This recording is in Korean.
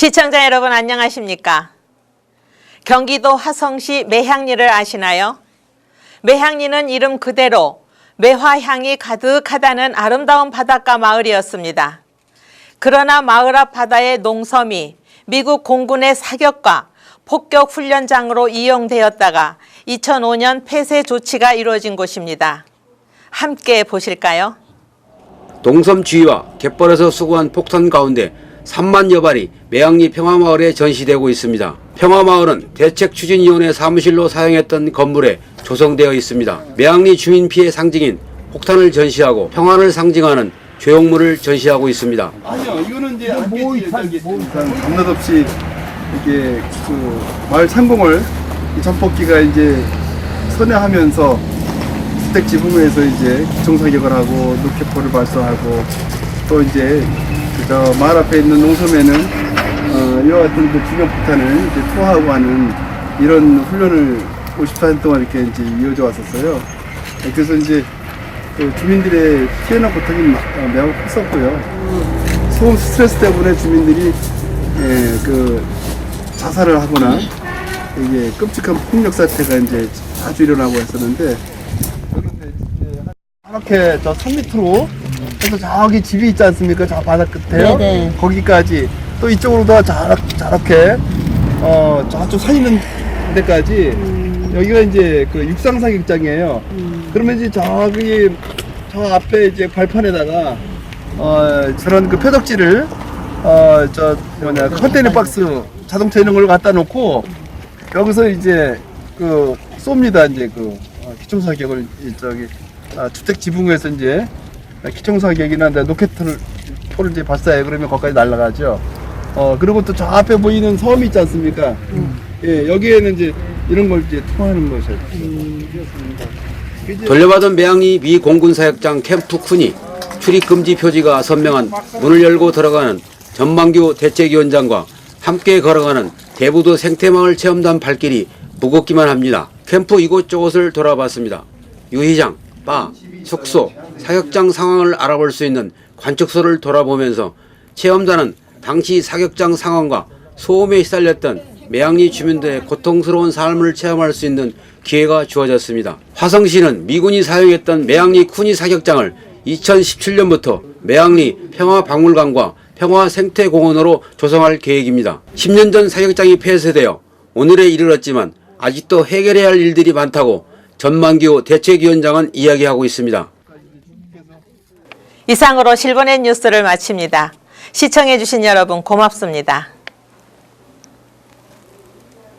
시청자 여러분 안녕하십니까? 경기도 화성시 매향리를 아시나요? 매향리는 이름 그대로 매화향이 가득하다는 아름다운 바닷가 마을이었습니다. 그러나 마을 앞 바다의 농섬이 미국 공군의 사격과 폭격 훈련장으로 이용되었다가 2005년 폐쇄 조치가 이루어진 곳입니다. 함께 보실까요? 동섬 주위와 갯벌에서 수거한 폭탄 가운데 3만 여 발이 매양리 평화마을에 전시되고 있습니다. 평화마을은 대책추진위원회 사무실로 사용했던 건물에 조성되어 있습니다. 매양리 주민 피해 상징인 폭탄을 전시하고 평안을 상징하는 조형물을 전시하고 있습니다. 아니요, 이거는 이제 뭐 밤낮 없이 이게 그 마을 상공을 이 전폭기가 이제 선회하면서 주택 지붕에서 이제 기총사격을 하고 로켓포를 발사하고 또 이제 그저 마을 앞에 있는 농섬에는 어, 이와 같은 그 주변 폭탄을 이제 투하하고 하는 이런 훈련을 54년 동안 이렇게 이제 이어져 왔었어요. 그래서 이제 그 주민들의 피해나 고통이 마- 어, 매우 컸었고요. 소음 스트레스 때문에 주민들이 예, 그 자살을 하거나 이게 끔찍한 폭력 사태가 이제 자주 일어나고 했었는데 그런데 이제 이렇게 저산밑 해서 저기 집이 있지 않습니까? 저 바닥 끝에요. 네네. 거기까지 또 이쪽으로도 저- 저렇게 어 저쪽 산 있는 데까지 여기가 이제 그 육상 사격장이에요. 그러면 이제 저기 저 앞에 이제 발판에다가 어 저런 그 표덕지를 어 저 뭐냐 컨테이너 박스 자동차 이런 걸 갖다 놓고 여기서 이제 그 쏩니다 이제 그 어, 기총 사격을 이 저기 아, 주택 지붕에서 이제 기총 사격이나 이제 로켓을 포를 이제 발사해 그러면 거기까지 날아가죠. 어 그리고 또 저 앞에 보이는 섬이 있지 않습니까? 예 여기에는 이제 이런 걸 이제 통하는 것이죠. 이제 돌려받은 매양리 미 공군 사역장 캠프 쿤이 출입 금지 표지가 선명한 문을 열고 들어가는 전망규 대책위원장과 함께 걸어가는 대부도 생태마을 체험단 발길이 무겁기만 합니다. 캠프 이곳저곳을 돌아봤습니다. 유희장, 바, 숙소, 사격장 상황을 알아볼 수 있는 관측소를 돌아보면서 체험단은 당시 사격장 상황과 소음에 휘살렸던 매양리 주민들의 고통스러운 삶을 체험할 수 있는 기회가 주어졌습니다. 화성시는 미군이 사용했던 매양리 쿠니 사격장을 2017년부터 매양리 평화박물관과 평화생태공원으로 조성할 계획입니다. 10년 전 사격장이 폐쇄되어 오늘에 이르렀지만 아직도 해결해야 할 일들이 많다고 전만규 대책위원장은 이야기하고 있습니다. 이상으로 실버넷 뉴스를 마칩니다. 시청해주신 여러분 고맙습니다.